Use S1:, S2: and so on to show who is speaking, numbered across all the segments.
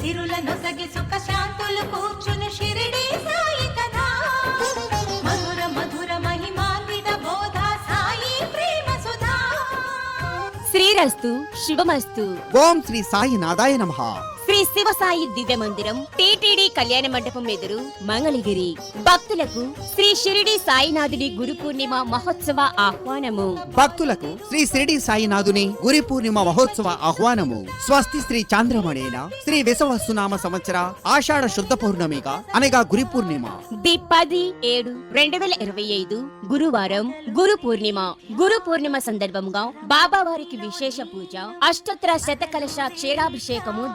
S1: సిరుల నొసగి సుఖ శాంతులు కూర్చుని షిరిడి సాయి కథ. మధుర మధుర మహిమాన్విత బోధ సాయి ప్రేమ సుధా.
S2: శ్రీరస్తు శుభమస్తు.
S3: ఓం శ్రీ సాయి నాదాయ నమః.
S2: శ్రీ శివసాయి దివ్య మందిరం టిటిడి కళ్యాణ మండపం ఎదురు మంగళగిరి. భక్తులకు శ్రీ షిరిడి సాయినాథుడి గురు పూర్ణిమ మహోత్సవ ఆహ్వానము.
S3: భక్తులకు శ్రీ షిరిడి సాయినాథుని గురి పూర్ణిమ మహోత్సవ ఆహ్వానము. స్వస్తి శ్రీ చాంద్రమణేన శ్రీ విశ్వవస్తునామ సంవత్సర ఆషాఢ శుద్ధ పౌర్ణమిగా అనగా గురి పూర్ణిమ.
S2: ది పది ఏడు రెండు వేల ఇరవై ఐదు గురువారం గురు పూర్ణిమ. గురు పూర్ణిమ సందర్భంగా బాబా వారికి విశేష పూజ అష్టోత్తర శతకలశ క్షీరాభిషేకము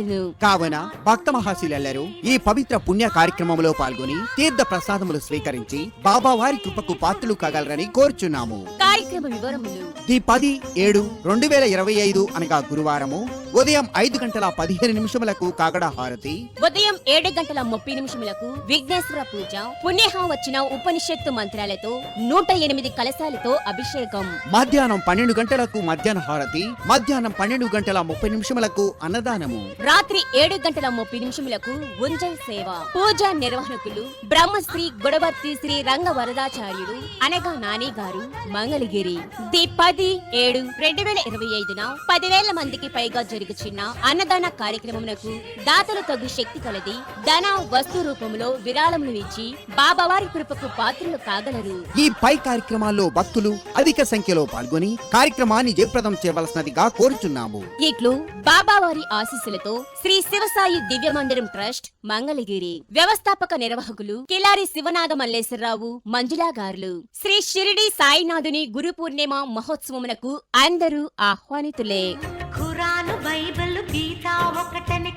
S2: జరపబడును
S3: కావున భక్త మహాశిలెల్లరూ ఈ పవిత్ర పుణ్య కార్యక్రమంలో పాల్గొని తీర్థ ప్రసాదములు స్వీకరించి బాబా వారి కృపకు పాత్రలు కాగలరని కోరుచున్నాము.
S2: కార్యక్రమ వివరములు.
S3: ది పది ఏడు రెండు వేల ఇరవై ఐదు అనగా గురువారము ఉదయం ఐదు గంటల పదిహేను నిమిషములకు కాగడ హారతి
S2: ఉదయం ఏడు గంటల ముప్పై నిమిషములకు విఘ్నేశ్వర పూజ పుణ్యహం వచ్చిన ఉపనిషత్తు మంత్రాలతో నూట ఎనిమిది కలశాలతో అభిషేకం.
S3: మధ్యాహ్నం పన్నెండు గంటలకు మధ్యాహ్న హారతి మధ్యాహ్నం పన్నెండు గంటల ముప్పై నిమిషములకు అన్నదానము.
S2: రాత్రి ఏడు గంటల ముప్పై నిమిషములకు ఉంజల్ సేవ. పూజా నిర్వహణకులు బ్రహ్మశ్రీ గుడవర్తి శ్రీ రంగ వరదాచార్యుడు అనగా నాని గారు మంగళగిరి. ది పది ఏడు రెండు వేల ఇరవై ఐదున పదివేల మందికి పైగా జరుగుచున్న అన్నదాన కార్యక్రమమునకు దాతలు తగు శక్తి కలది ధన వస్తు రూపంలో విరాళములు ఇచ్చి బాబావారి కృపకు పాత్రలు కాగలరు
S3: ఈ పై కార్యక్రమాల్లో భక్తులు అధిక సంఖ్యలో పాల్గొని కార్యక్రమాన్ని జయప్రదం చేయవలసినదిగా కోరుచున్నాము.
S2: ఇట్లు బాబావారి ఆశీస్సులతో శ్రీ శివసాయి దివ్య మందిరం ట్రస్ట్ మంగళగిరి. వ్యవస్థాపక నిర్వాహకులు కిలారి శివనాథ మల్లేశ్వరరావు మంజులా గారులు. శ్రీ షిరిడి సాయినాథుని గురు పూర్ణిమ మహోత్సవమునకు అందరూ ఆహ్వానితులే.
S1: ఖురాను బైబిల్ గీత ఒకటని